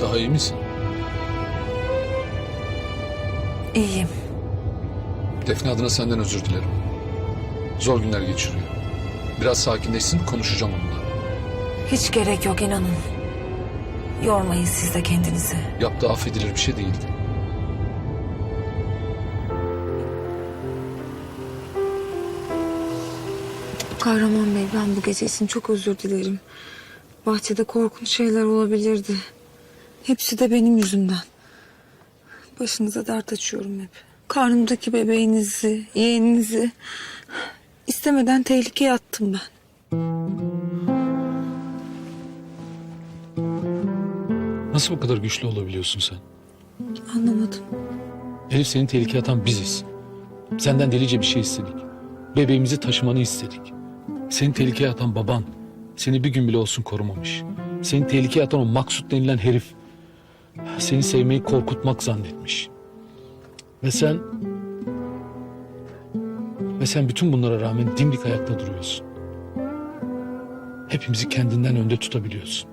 Daha iyi misin? İyiyim. Defne adına senden özür dilerim. Zor günler geçiriyor. Biraz sakinleşsin konuşacağım onunla. Hiç gerek yok inanın. Yormayın siz de kendinizi. Yaptığı affedilir bir şey değildi. Kahraman Bey ben bu gece için çok özür dilerim. Bahçede korkunç şeyler olabilirdi. Hepsi de benim yüzümden. Başınıza dert açıyorum hep. Karnımdaki bebeğinizi, yeğeninizi istemeden tehlikeye attım ben. Nasıl bu kadar güçlü olabiliyorsun sen? Anlamadım. Elif seni tehlikeye atan biziz. Senden delice bir şey istedik. Bebeğimizi taşımanı istedik. Seni tehlikeye atan baban. Seni bir gün bile olsun korumamış. Seni tehlikeye atan o Maksut denilen herif. Seni sevmeyi korkutmak zannetmiş. Ve sen... Ve sen bütün bunlara rağmen dimdik ayakta duruyorsun. Hepimizi kendinden önde tutabiliyorsun.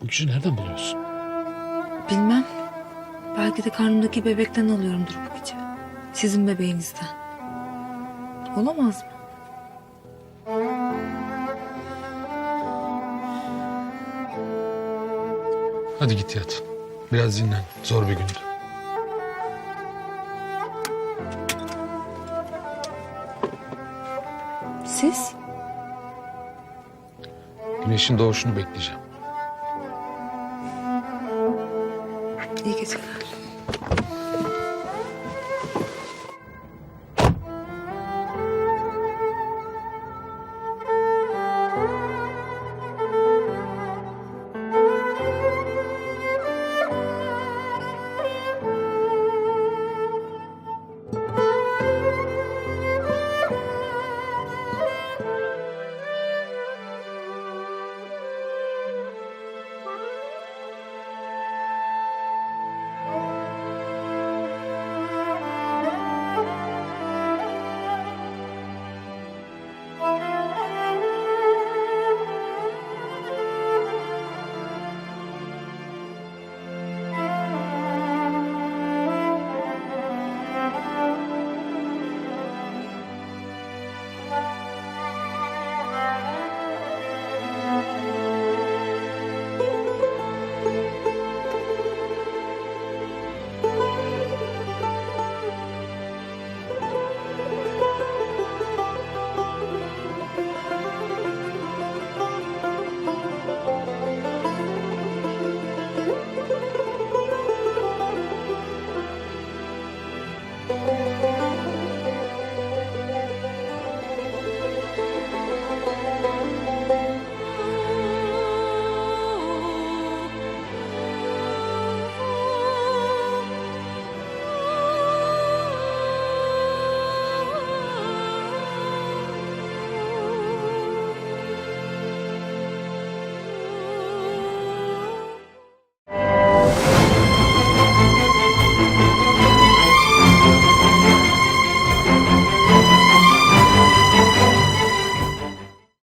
Bu gücü nereden buluyorsun? Bilmem. Belki de karnımdaki bebekten alıyorumdur bu gücü. Sizin bebeğinizden. Olamaz mı? Hadi git yat. Biraz dinlen. Zor bir gündü. Siz? Güneşin doğuşunu bekleyeceğim. İyi geceler. Bye.